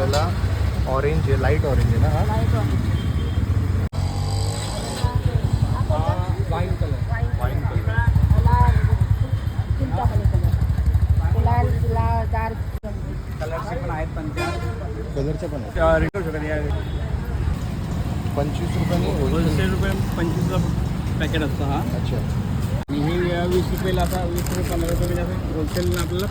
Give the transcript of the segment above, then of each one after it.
आपल्याला ऑरेंज आहे light orange आहे ना हा? वाईन कलर वाईन कलर कलरचे पण आहेत. पण त्या कलरच्या पण रेट शकत या पंचवीस रुपयाने दोनशे रुपये पंचवीसला पॅकेट असतं हा अच्छा आणि हे वीस रुपयाला आता वीस रुपये पंधरा रुपये म्हणजे असं होलसेल आपल्याला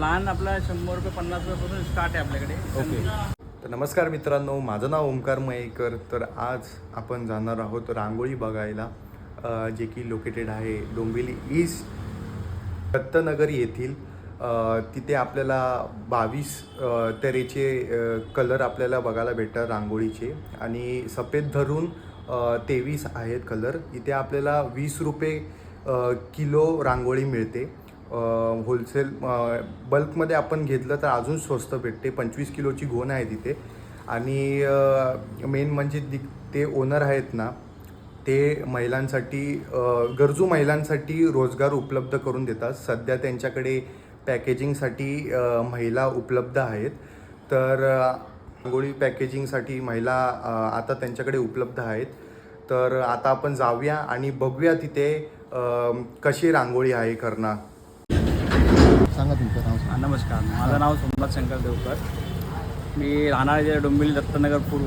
लहान आपला शंभर रुपये पन्नास रुपयापासून स्टार्ट आहे आपल्याकडे. ओके. तर नमस्कार मित्रांनो माझं नाव ओंकार मयेकर. तर आज आपण जाणार आहोत रांगोळी बघायला जे की लोकेटेड आहे डोंबिवली ईस्ट दत्तनगर येथील. तिथे आपल्याला बावीस तऱ्हेचे कलर आपल्याला बघायला भेटतात रांगोळीचे. आणि सफेद धरून तेवीस आहेत कलर इथे आपल्याला वीस रुपये किलो रांगोळी मिळते. होलसेल बल्कमध्ये आपण घेतलं तर अजून स्वस्त भेटते. पंचवीस किलोची घोण आहे तिथे. आणि मेन म्हणजे दि ते ओनर आहेत ना ते महिलांसाठी गरजू महिलांसाठी रोजगार उपलब्ध करून देतात. सध्या त्यांच्याकडे पॅकेजिंगसाठी महिला उपलब्ध आहेत. तर रांगोळी पॅकेजिंगसाठी महिला आता त्यांच्याकडे उपलब्ध आहेत. तर आता आपण जाऊया आणि बघूया तिथे कशी रांगोळी आहे करणं. सांगा तुमचं नाव नमस्कार. माझं नाव सोमनाथ शंकर देवकर. मी राहणार आहे डोंबिवली दत्तनगर पूर्व.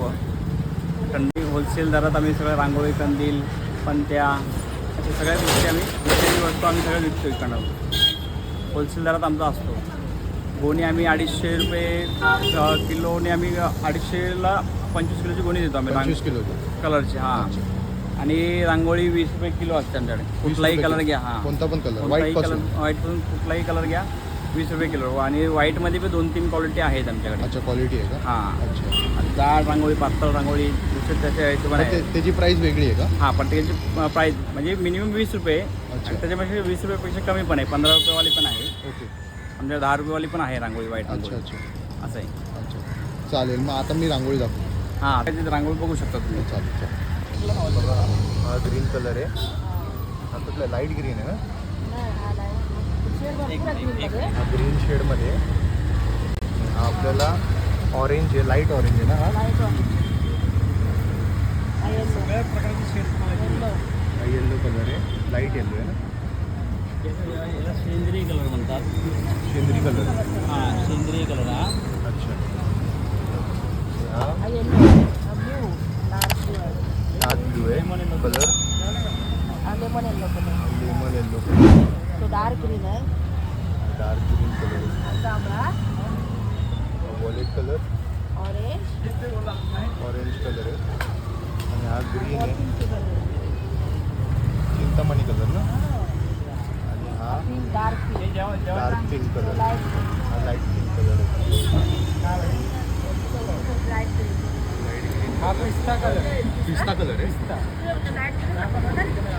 कंदी होलसेल दरात आम्ही सगळं रांगोळी कंदील पंत्या अशा सगळ्या गोष्टी आम्ही होलसेल वस्तू आम्ही सगळ्या विकतो इकडं होलसेल दरात आमचा असतो. गोणी आम्ही अडीचशे रुपये किलोने आम्ही अडीचशेला पंचवीस किलोची गोणी देतो आम्ही. पंचवीस किलो कलरची हां. आणि रांगोळी वीस रुपये किलो असते आमच्याकडे. कुठलाही कलर किलो. घ्या हां. कोणता पण कलर व्हाईट कलरपासून. व्हाईटपासून कुठलाही कलर घ्या वीस रुपये किलो. आणि व्हाईटमध्ये पण दोन तीन क्वालिटी आहेत आमच्याकडे. अच्छा क्वालिटी आहे का? हां. अच्छा. जाड रांगोळी पातळ रांगोळी दुसऱ्या त्याच्या हिशोबाने त्याची प्राइस वेगळी आहे का? हां प्रत्येकाची प्राईस म्हणजे मिनिमम वीस रुपये. त्याच्यापेक्षा वीस रुपयापेक्षा कमी पण आहे. पंधरा रुपयेवाली पण आहे. ओके. आमच्या दहा रुपयेवाली पण आहे रांगोळी व्हाईट अच्छा अच्छा. असं आहे. अच्छा. चालेल मग आता मी रांगोळी दाखवतो. हां त्याची रांगोळी बघू शकता तुम्ही. चालेल चालेल. हा ग्रीन कलर आहे. हा कुठला? लाइट ग्रीन आहे ना? हा ग्रीन शेडमध्ये. हा आपल्याला ऑरेंज आहे लाइट ऑरेंज आहे ना हा? सगळ्या प्रकारचे शेड हा येल्लो कलर आहे. लाइट येल्लो आहे ना? याला सेंद्रिय कलर म्हणतात शेंद्री कलर हां. सेंद्रिय कलर हा अच्छा हा डार्क ब्लू आहे colour lemon yellow colour lemon yellow तो डार्क ग्रीन आहे डार्क ग्रीन कलर हा जांभळा violet colour orange orange colour आहे आणि हा ग्रीन आहे कलर चिंतामणी कलर ना आणि हा dark pink dark pink colour light pink colour आहे लाइट पिंक पिस्ता कलर पिस्ता कलर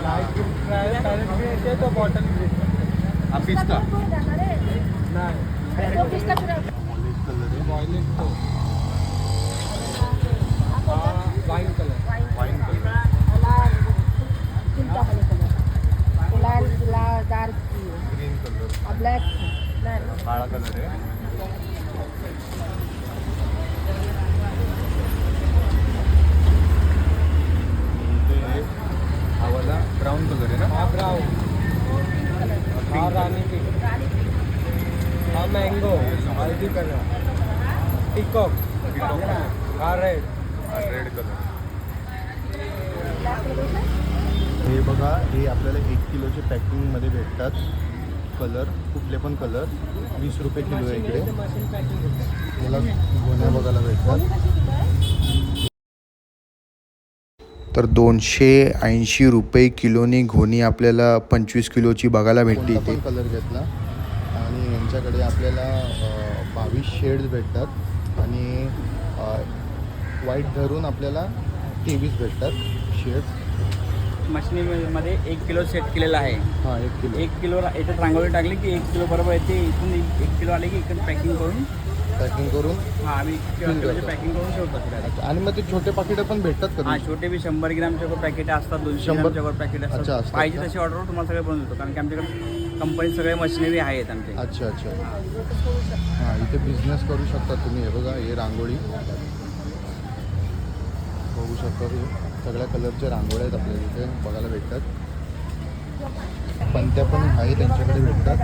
आहे. तो बॉटल हा पिस्ता. नाही तो पिस्ता कलर ऑरेंज कलर आहे वॉयलेट तो वाईन कलर वाईन कलर लाल चिंतामणी कलर तो लाल लाल डार्क ग्रीन कलर ब्लॅक नाही काळा कलर आहे इथे हा वाला ब्राऊन कलर आहे ना? हा ब्राऊन हा राणी पिंक हा मँगो हळदी कलर टिकॉक हा रेड हा रेड कलर हे बघा हे आपल्याला एक किलोचे पॅकिंगमध्ये भेटतात. कलर कुठले पण कलर वीस रुपये किलो आहे इकडे. मला गोण्या बघायला भेटतात. तर दोनशे ऐंशी रुपये किलोनी घोणी आपल्याला पंचवीस किलोची बघायला भेटते इथे. कलर घेतला. आणि यांच्याकडे आपल्याला बावीस शेड्स भेटतात. आणि व्हाईट धरून आपल्याला तेवीस भेटतात शेड्स मशिनीमध्ये एक किलो सेट केलेला आहे. हां एक किलो. एक किलो रा- याच्यात रांगोळी टाकली की एक किलो बरोबर येते. इथून एक एक किलो आले की इकडे पॅकिंग करून पॅकिंग करून हा आम्ही किलोची पॅकिंग करून ठेवतो फिरायला. अच्छा आणि मग ते छोटे पाकिटं पण भेटतात का हा? छोटे बी शंभर ग्रामचे वर पॅकेट असतात दोनशे शंभर? ग्रामच्या पॅकेट अच्छा, असतात असतात पाहिजे का? तशी ऑर्डर तुम्हाला सगळे बनवून देतो कारण की आमच्याकडे कंपनी सगळे मशिनरी आहेत आमचे अच्छा अच्छा हां इथे बिझनेस करू शकता तुम्ही हे बघा हे रांगोळी बघू शकता हे सगळ्या कलरच्या रांगोळ्या आहेत आपल्याला इथे बघायला भेटतात पंत्या पण आहे त्यांच्याकडे भेटतात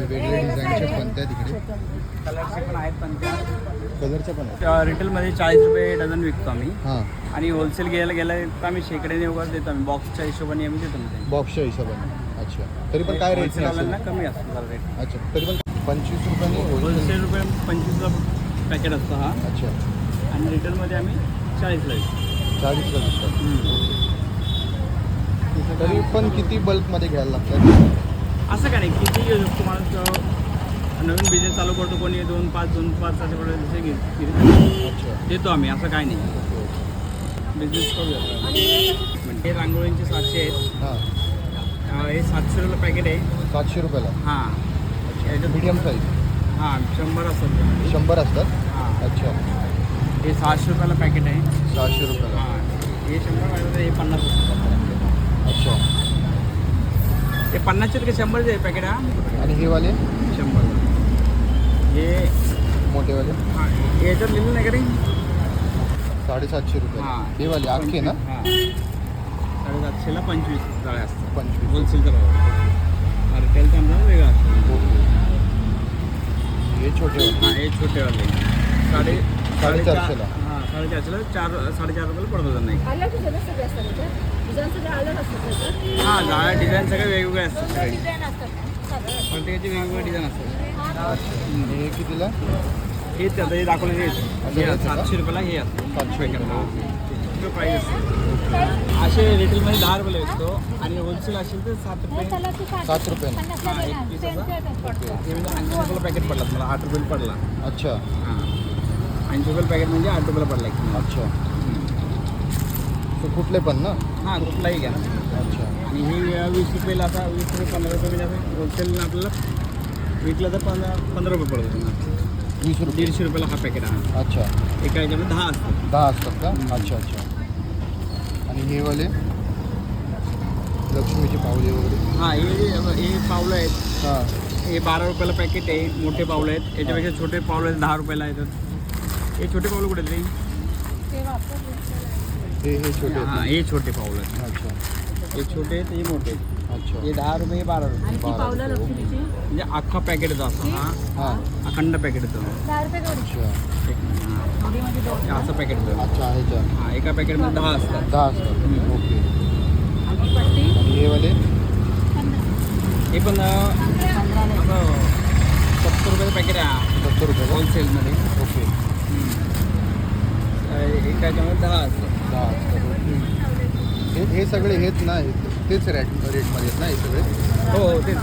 वेगवेगळे डिझाईनचे पंत्या तिकडे कलरचे पण आहेत पण कलरच्या पण आहेत. रिटेलमध्ये चाळीस रुपये डझन विकतो आम्ही. हां. आणि होलसेल घ्यायला गेलं तर आम्ही शेकड्याने वगैरे देतो आम्ही. बॉक्सच्या हिशोबाने आम्ही देतो म्हणजे. बॉक्सच्या हिशोबाने. अच्छा. तरी पण काय रेट होलसेलवाल्यांना कमी असतो रेट अच्छा. तरी पण पंचवीस रुपयाने होलसेल होलसेल रुपये पंचवीसला पॅकेट असतो हा. अच्छा. आणि रिटेलमध्ये आम्ही चाळीसला विकतो. चाळीसला विकतात. तरी पण किती बल्कमध्ये घ्यायला लागतात? असं काय नाही? किती घेऊ शकतो माणूस नवीन बिझनेस चालू करतो कोणी? दोन पाच दोन पाच असे जसे घे- घे- अच्छा. देतो आम्ही असं काय नाही. बिझनेस करूया. म्हणजे हे रांगोळींचे सातशे आहेत. हां. हे सातशे रुपये पॅकेट आहे. सातशे रुपयाला? हां. मीडियम साईज हां शंभर असतात. शंभर असतात? हां. अच्छा. हे सहाशे रुपयाला पॅकेट आहे. सहाशे रुपयाला. हां. हे शंभर हे पन्नास असतात अच्छा. हे पन्नासचे का शंभरचे आहे पॅकेट हा. आणि हे वाले शंभर. हे मोठेवाले. हां हे याच्यात लिहिलं नाही का रे? साडेसातशे रुपये. हां. हे वाले अख्खे ना? हां. साडेसातशेला पंचवीस जाळे असतात. पंचवीस. होलसेलचा भाव. रिटेलचा आमचा वेगळा असतो. ओके हे छोटे वाले हां हे छोटेवाले. साडे साडेचारशेला. हां साडेचारशेला चार साडेचार रुपयाला पडतो त्यांना. अलग डिझाईन सगळे अलग असतात हां जाळ्या डिझाईन सगळे वेगवेगळे असतात डिझाईन असतात प्रत्येकाचे वेगवेगळे डिझाईन असतात. हे कितीला? हेच आता हे दाखवले हे? सातशे रुपयाला हे असतं. सातशे रुपयाला. प्राईस असते. असे रिटेलमध्ये दहा रुपयाला विकतो आणि होलसेल असेल तर सात रुपये. सात हां असा. हे म्हणजे ऐंशी रुपयाला पॅकेट पडला मला आठ रुपयाला पडला. अच्छा. हां. ऐंशी रुपयाला पॅकेट म्हणजे आठ रुपयाला पडला एक अच्छा. तो कुठले पण ना? हां कुठलाही घ्या. अच्छा. आणि हे वीस रुपयाला आता वीस रुपये पंधरा रुपये म्हणजे असं होलसेल आपल्याला विकलं तर पंधरा पंधरा रुपये पडतो त्यांना वीस रुपये. दीडशे रुपयाला हा पॅकेट हा अच्छा. एका याच्यामध्ये दहा असतात. दहा असतात का? अच्छा अच्छा. आणि हे वाले? लक्ष्मीचे पावले वगैरे? हां हे हे पावलं आहेत. हां. हे बारा रुपयाला पॅकेट आहे मोठे पावलं आहेत. याच्यापेक्षा छोटे पावलं आहेत दहा रुपयाला येतात. हे छोटे पावलं कुठे आहेत रे? ते हे हे छोटे हां आहेत हे छोटे पावलं आहेत? अच्छा. हे छोटे आहेत हे मोठे आहेत. अच्छा. हे दहा रुपये हे बारा रुपये. आणि ती बारा पावलं रुपये, लक्ष्मीची म्हणजे अख्खा पॅकेट येतो असं हा? हां. अखंड पॅकेट येतो. दहा रुपये केवढी अच्छा. एक हां. दोन हे असं पॅकेट अच्छा ह्याच्या हां एका पॅकेटमध्ये दहा असतात. दहा असतात. हम्म. ओके. आणि पट्टी? आणि हे वाले? हे पण अं, असं सत्तर रुपयाचं पॅकेट आहे सत्तर रुपये का? होलसेलमध्ये ओके. एका याच्यामध्ये दहा असतात. ओके. हे हे सगळे हेच ना हे- तेच रेट रेटमध्ये आहेत ना हे सगळे? हो हो तेच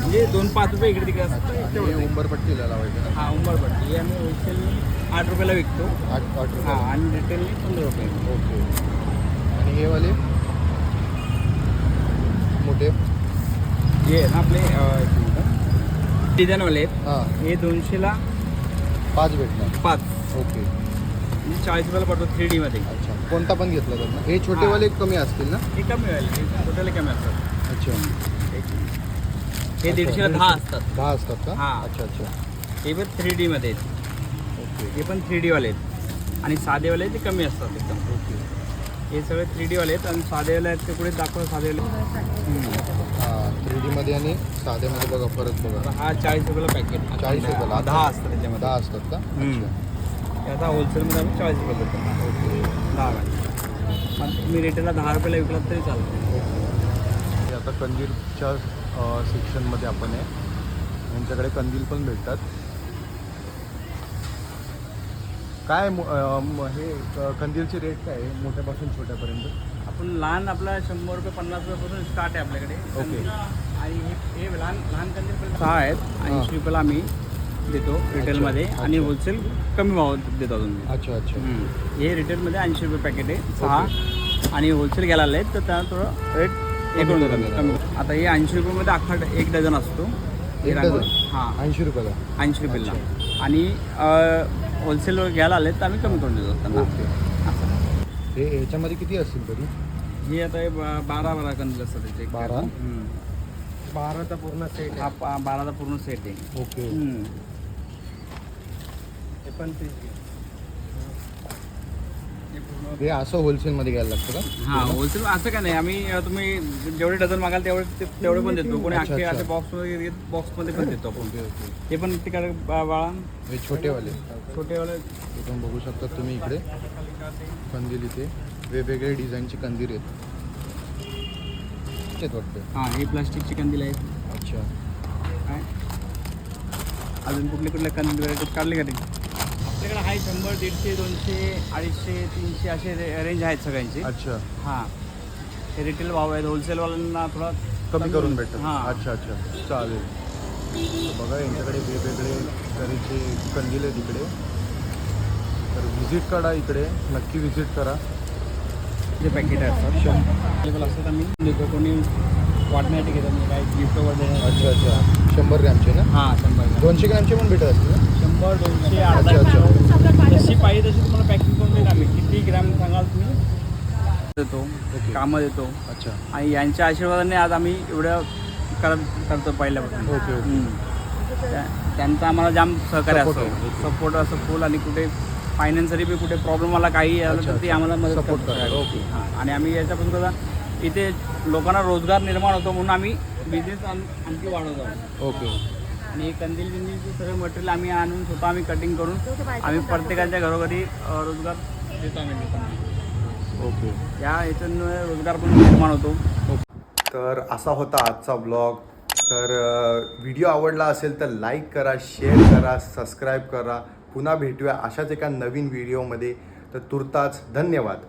म्हणजे दोन पाच रुपये इकडे तिकडे असतात. हे उंबरपट्टीला लावायचं ना? हा उंबरपट्टी. हे आम्ही होलसेल आठ रुपयाला विकतो. आठ आठ हा रुपये आणि रिटेलने पंधरा रुपये. ओके. आणि हे वाले? मोठे? हे आहे ना आपले डिझाईनवाले आहेत. हां. हे दोनशेला पाच भेटणार. पाच. ओके. म्हणजे चाळीस रुपयाला पडतो थ्री डीमध्ये अच्छा कोणता पण घेतला तर हे छोटेवाले कमी असतील ना? हे कमी होईल. हे कमी असतात. अच्छा. हे दीडशेला दहा असतात. दहा असतात का? हां. अच्छा अच्छा. हे पण थ्री डीमध्ये आहेत. ओके. हे पण थ्री डीवाले आहेत. आणि साधेवाले ते कमी असतात एकदम. ओके. हे सगळे थ्री डीवाले आहेत आणि साधेवाले आहेत ते पुढे दाखवा साधेवाले. हां थ्री डीमध्ये आणि साध्यामध्ये बघा फरक बघा. हा चाळीस रुपयाला पॅकेट 40 रुपयाला. दहा असतात त्याच्यामध्ये. दहा असतात का? हम्म. आता होलसेलमध्ये आम्ही चाळीस रुपये देतो. दहा गाडी मग तुम्ही रिटेलला दहा रुपयाला विकलात तरी चालतं आता कंदीलच्या सेक्शनमध्ये आपण आहे. यांच्याकडे कंदील पण भेटतात. काय हे कंदीलचे रेट काय आहे? मोठ्यापासून छोट्यापर्यंत? आपण लहान आपला शंभर रुपये पन्नास रुपयापासून स्टार्ट आहे आपल्याकडे. ओके. आणि हे हे लहान लहान कंदील सहा आहेत. ऐंशी रुपयाला आम्ही देतो रिटेलमध्ये अच्छा. आणि होलसेल कमी भावात देतो अजून अच्छा अच्छा. हम्म. हे रिटेलमध्ये ऐंशी रुपये पॅकेट आहे सहा. आणि होलसेल घ्यायला आले तर त्याला थोडं रेट हे करून कमी आता हे ऐंशी रुपयामध्ये अख्खा ड- एक डझन असतो. हे एक रांगोळी. डझन? हां. ऐंशी रुपयाला? ऐंशी रुपयाला. आणि होलसेल घ्यायला आले तर आम्ही कमी करून देतो त्यांना. ओके. असं. हे ह्याच्यामध्ये किती असतील तरी? हे आता हे बा- बारा बारा कंदील असतात त्याचे. बारा? बाराचा पूर्ण सेट हा बाराचा पूर्ण सेट आहे. ओके. हम्म. हे पण तीस हे असं होलसेलमध्ये घ्यायला लागतं का? हा होलसेल असं काय नाही. आम्ही अ, तुम्ही जेवढे डझन मागाल तेवढे ते- तेवढे पण देतो. कोणी अच्छा, अख्खे अच्छा. असे बॉक्समध्ये बॉक्समध्ये पण देतो आपण. Okay okay. हे पण तिकडे बा- बाळा हे छोटेवाले. छोटेवाले. हे पण बघू शकता तुम्ही इकडे. कंदील इथे. वेगवेगळे डिझाईनचे कंदील आहेत. आहेत वाटतं. हां हे प्लास्टिकची कंदील आहेत. अच्छा. काय? अजून कुठले कुठले कंदील व्हरायटीज काढले का ते आपल्याकडे आहे शंभर दीडशे दोनशे अडीचशे तीनशे असे रे- रेंज आहेत सगळ्यांचे. अच्छा. हां. हे रिटेल भाव आहेत. होलसेलवाल्यांना थोडा कमी करून भेटतात. हां. अच्छा अच्छा. चालेल. बघा यांच्याकडे वेगवेगळे तऱ्हेचे कंदील आहेत इकडे तर व्हिजिट करा इकडे. नक्की व्हिजिट करा. जे पॅकेट असतात अवेलेबल असतात आम्ही. देतो कोणी वाटण्यासाठी घेतात म्हणजे काय गिफ्ट वगैरे अच्छा अच्छा. शंभर ग्रॅमचे ना? हां शंभर ग्राम. दोनशे ग्रॅमचे पण भेटत असतील ना? शंभर दोनशे पाहिजे जशी पाहिजे तशी तुम्हाला पॅकिंग करून देईल आम्ही किती ग्रॅम सांगाल तुम्ही देतो. कामं देतो अच्छा आणि यांच्या आशीर्वादाने आज आम्ही एवढं करत करतो पहिल्यापासून ओके त्यांचा आम्हाला जाम सहकार्य असतो. सपोर्ट असं फुल आणि कुठे फायनान्सरी बी कुठे प्रॉब्लेम आला काही आलं तर ते. आम्हाला मदत करतात. करतात. ओके. हां. आणि आम्ही याच्यापासून कसं इथे लोकांना रोजगार निर्माण होतो म्हणून आम्ही बिझनेस आणखी वाढवतो ओके आणि कंदील बिंदीलचे सगळे मटेरियल आम्ही आणून स्वतः आम्ही कटिंग करून आम्ही प्रत्येकाच्या घरोघरी रोजगार देतो आम्ही लोकांना. ओके. या याच्यामुळे रोजगार पण निर्माण होतो. तर असा होता आजचा ब्लॉग तर व्हिडिओ आवडला असेल तर लाईक करा शेअर करा सबस्क्राईब करा. पुन्हा भेटूया अशाच एका नवीन व्हिडिओमध्ये तर तुर्ताच धन्यवाद.